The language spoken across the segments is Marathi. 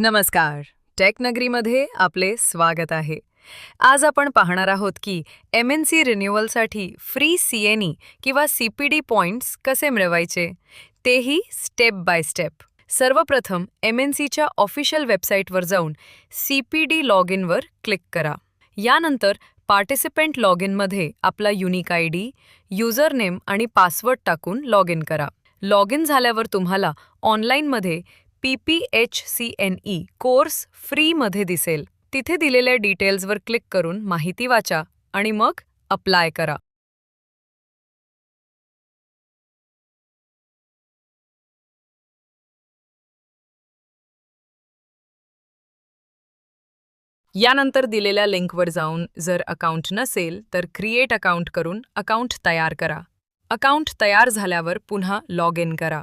नमस्कार. टेकनगरीमध्ये आपले स्वागत आहे. आज आपण पाहणार आहोत की एम एन सी रिन्युअलसाठी फ्री सी एन ई किंवा सी पी डी पॉईंट्स कसे मिळवायचे? तेही स्टेप बाय स्टेप सर्वप्रथम एम एन सीच्या ऑफिशियल वेबसाईटवर जाऊन सी पी डी लॉग इनवर क्लिक करा. यानंतर पार्टिसिपेंट लॉग इनमध्ये आपला unique I D user name आणि पासवर्ड टाकून लॉग इन करा. लॉग इन झाल्यावर तुम्हाला ऑनलाईनमध्ये P P H C N E course फ्रीमध्ये दिसेल. तिथे दिलेल्या डिटेल्सवर क्लिक करून माहिती वाचा आणि मग अप्लाय करा. यानंतर दिलेल्या लिंकवर जाऊन जर अकाउंट नसेल तर क्रिएट अकाउंट करून अकाउंट तयार करा. अकाउंट तयार झाल्यावर पुन्हा लॉग इन करा.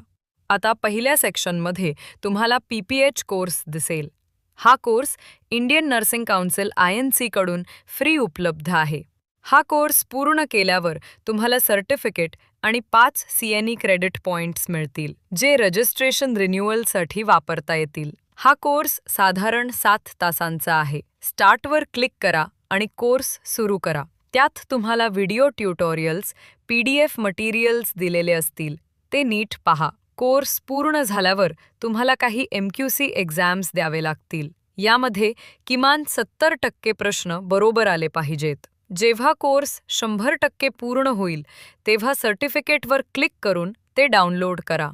आता पहिल्या सेक्शनमध्ये तुम्हाला पी पी एच कोर्स दिसेल. हा course Indian nursing council I N सीकडून free उपलब्ध आहे. हा कोर्स पूर्ण केल्यावर तुम्हाला सर्टिफिकेट आणि पाच C N E credit points मिळतील जे रजिस्ट्रेशन रिन्युअलसाठी वापरता येतील. हा कोर्स साधारण सात तासांचा आहे. स्टार्टवर क्लिक करा आणि कोर्स सुरू करा. त्यात तुम्हाला video tutorials P D F materials दिलेले असतील. ते नीट पहा. कोर्स पूर्ण झाल्यावर तुम्हाला काही एम क्यू सी एक्झाम्स द्यावे लागतील. यामध्ये किमान सत्तर टक्के प्रश्न बरोबर आले पाहिजेत. जेव्हा कोर्स शंभर टक्के पूर्ण होईल तेव्हा सर्टिफिकेटवर क्लिक करून ते डाउनलोड करा.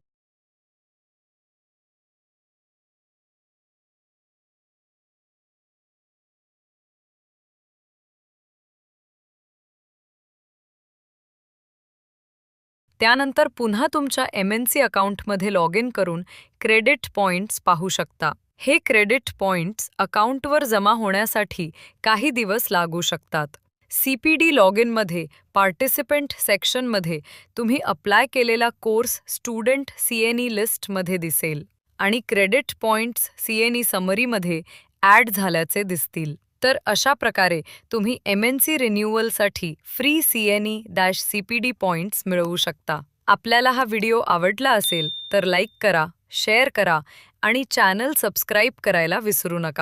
त्यानंतर पुन्हा तुमच्या एम एन सी अकाउंटमध्ये लॉग इन करून क्रेडिट पॉइंट्स पाहू शकता. हे क्रेडिट पॉइंट्स अकाउंटवर जमा होण्यासाठी काही दिवस लागू शकतात. सी पी डी लॉग इनमध्ये पार्टिसिपेंट सेक्शनमध्ये तुम्ही अप्लाय केलेला course student C N E लिस्टमध्ये दिसेल आणि credit points C N E समरीमध्ये add झाल्याचे दिसतील. तर अशा प्रकारे तुम्ही M N C रिन्युअलसाठी free C N E dash C P D points मिळवू शकता. आपल्याला हा व्हिडिओ आवडला असेल तर लाईक करा शेअर करा आणि चॅनल सबस्क्राईब करायला विसरू नका.